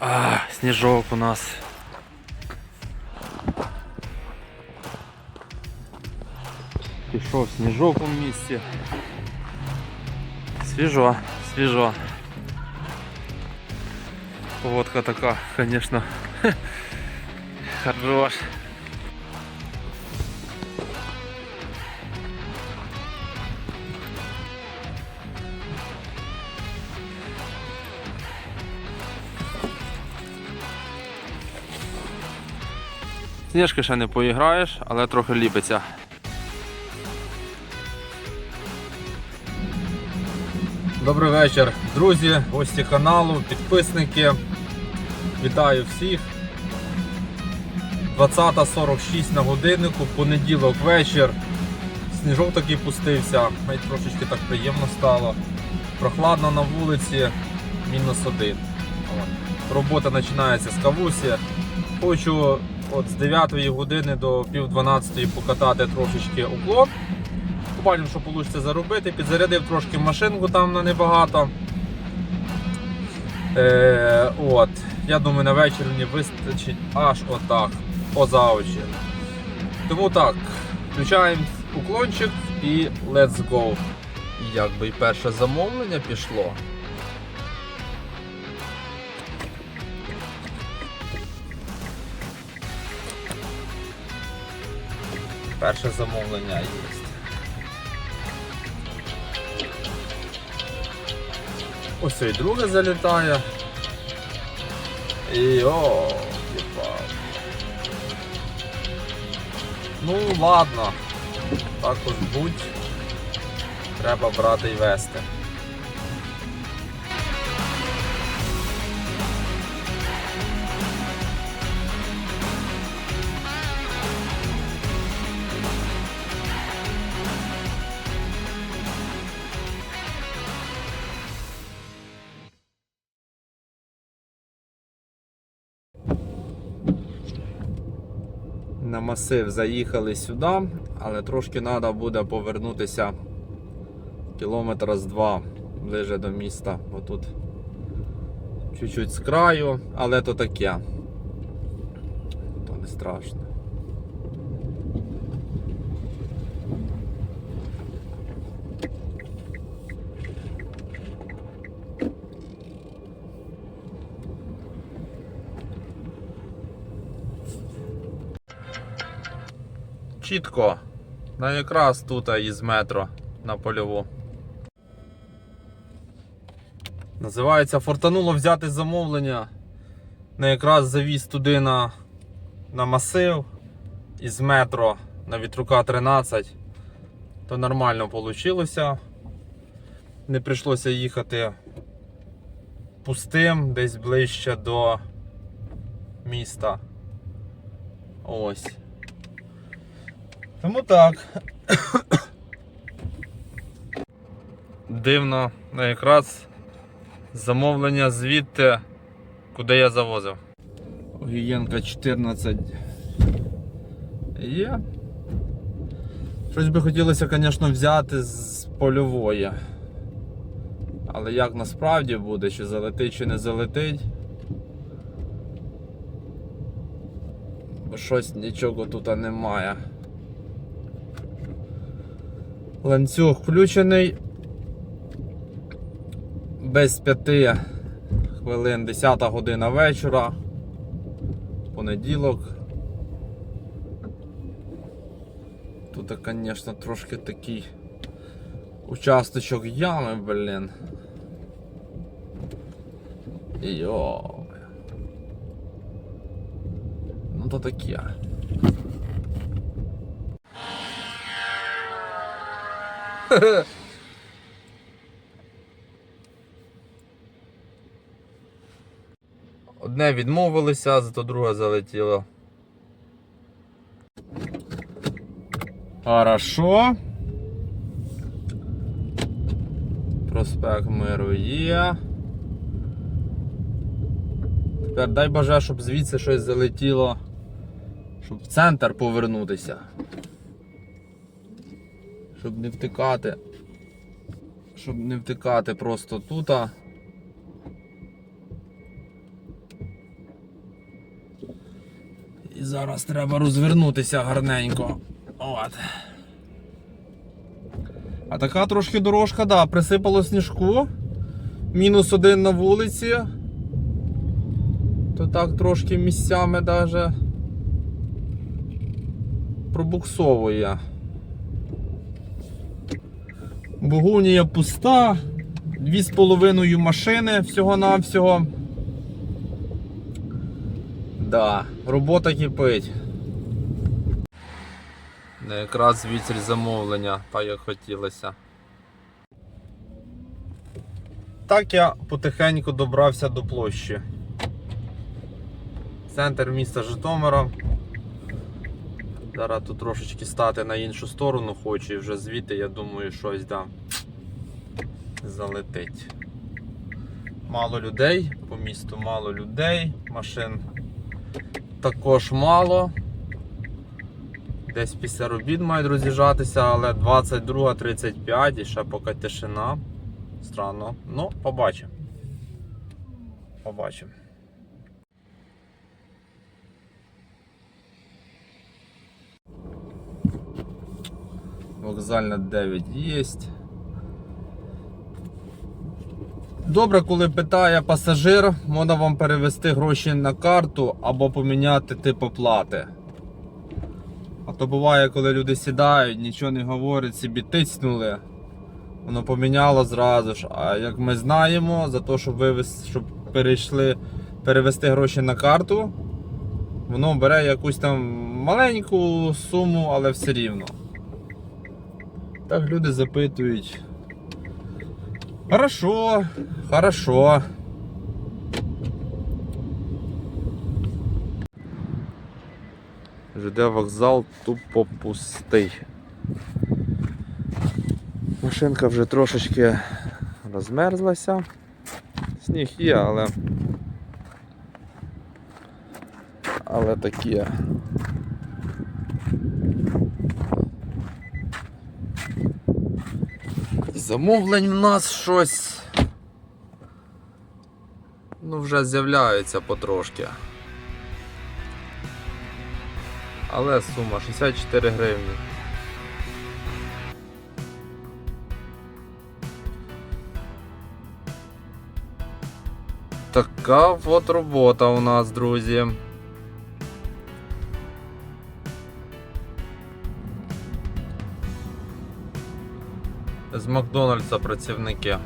А, сніжок у нас. Пішов сніжок у місті. Свіжо, свіжо. Погодка така, конечно, хорош. Сніжки ще не поіграєш, але трохи ліпиться. Добрий вечір, друзі, гості каналу, підписники. Вітаю всіх. 20.46 на годиннику, понеділок вечір. Сніжок такий пустився, навіть трошечки так приємно стало. Прохладно на вулиці, мінус один. Робота починається з кавусі. Хочу от з 9 години до пів 12 покатати трошечки уклон. Побачимо, що вийде заробити. Підзарядив трошки машинку там на небагато. Е, от. Я думаю, на вечір мені вистачить аж отак, поза очі. Тому так, включаємо уклончик і let's go. Якби і перше замовлення пішло. Перше замовлення є. Ось і друге залітає. І о, єпа. Ну ладно. Також будь. Треба брати і вести. На масив заїхали сюди, але трошки треба буде повернутися кілометра з два ближе до міста. Отут тут чуть-чуть з краю, але то таке. То не страшно. Чітко. На якраз тут із метро на польову. Називається Фортануло взяти замовлення. На якраз завіз туди на, на масив із метро на вітрука 13. То нормально вийшло. Не прийшлося їхати пустим, десь ближче до міста. Ось. Тому так. Дивно, ну, якраз замовлення звідти, куди я завозив. Огієнка 14 є. Щось би хотілося, звісно, взяти з польової. Але як насправді буде, чи залетить, чи не залетить. Бо щось нічого тут немає. Ланцюг включений. Без п'яти хвилин 10 година вечора. Понеділок. Тут, звісно, трошки такий участочок ями, блін. Йо. Ну то таке. Одне відмовилися, зато друге залетіло. Хорошо. Проспект Миру є. Тепер дай боже, щоб звідси щось залетіло, щоб в центр повернутися. Щоб не втикати. Щоб не втикати просто тут. І зараз треба розвернутися гарненько. От. А така трошки дорожка, да, присипало сніжку. Мінус один на вулиці. То так трошки місцями даже пробуксовує. Богунія пуста. Дві з половиною машини всього-навсього. Да, робота кипить. Не якраз віцель замовлення, так як хотілося. Так я потихеньку добрався до площі. Центр міста Житомира. Зараз тут трошечки стати на іншу сторону хочу і вже звідти, я думаю, щось да, залетить. Мало людей, по місту мало людей, машин також мало. Десь після робіт мають роз'їжджатися, але 22.35 і ще поки тишина. Странно. Ну, побачимо. Побачимо. Вокзальна 9 є. Добре, коли питає пасажир, можна вам перевести гроші на карту або поміняти тип оплати. А то буває, коли люди сідають, нічого не говорять, собі тиснули. Воно поміняло зразу ж. А як ми знаємо, за те, щоб вивез, щоб перейшли, перевести гроші на карту, воно бере якусь там маленьку суму, але все рівно. Так люди запитують. Хорошо, хорошо. ЖД вокзал тупо пустий. Машинка вже трошечки розмерзлася. Сніг є, але. Але таке. Замовлень в нас щось. Ну, вже з'являється потрошки. Але сума 64 гривні. Така от робота у нас, друзі. З Макдональдса працівники.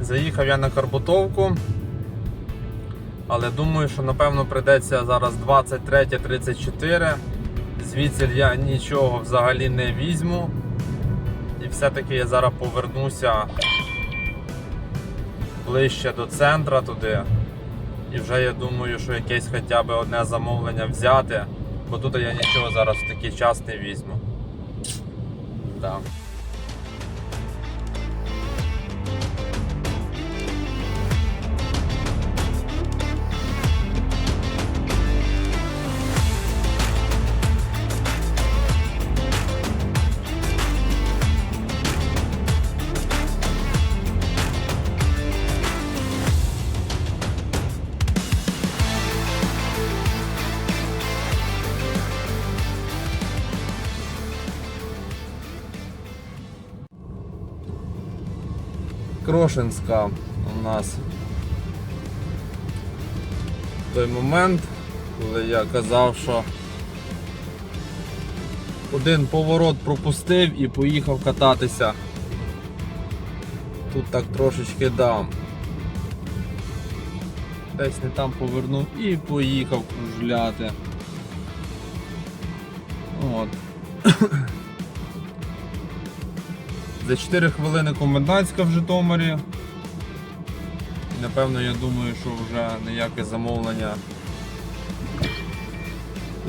Заїхав я на Карбутовку, але думаю, що напевно прийдеться зараз 23.34. Звідси я нічого взагалі не візьму. І все-таки я зараз повернуся ближче до центра туди. І вже я думаю, що якесь хоча б одне замовлення взяти, бо тут я нічого зараз в такий час не візьму. Так. Крошинська у нас той момент, коли я казав, що один поворот пропустив і поїхав кататися. Тут так трошечки дам. Десь не там повернув і поїхав кружляти. От. За 4 хвилини комендантська в Житомирі. Напевно я думаю, що вже ніяке замовлення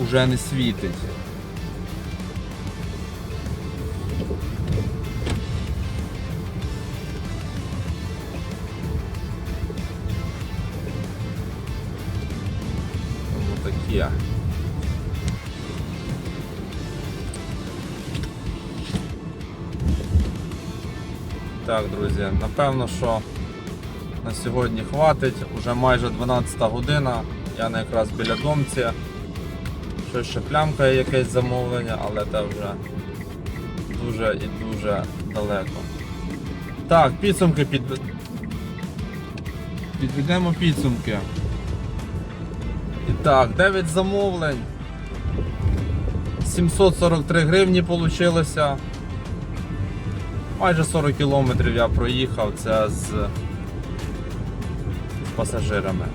вже не світить. Тому таке. Так, друзі, напевно, що на сьогодні хватить. Уже майже 12 година. Я не якраз біля домці. Щось ще плямкає якесь замовлення, але це вже дуже і дуже далеко. Так, підсумки під... підведемо підсумки. І так, 9 замовлень. 743 гривні вийшло. Майже 40 кілометрів я проїхав це з, з пасажирами.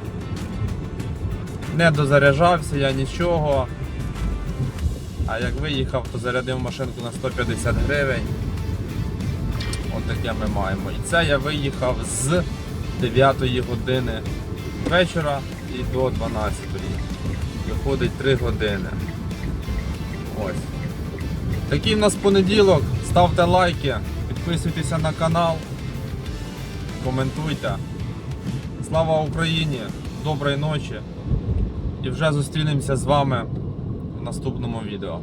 Не дозаряджався я нічого. А як виїхав, то зарядив машинку на 150 гривень. От таке ми маємо. І це я виїхав з 9 години вечора і до 12. Виходить 3 години. Ось. Такий в нас понеділок. Ставте лайки, підписуйтеся на канал, коментуйте. Слава Україні! Доброї ночі! І вже зустрінемося з вами в наступному відео.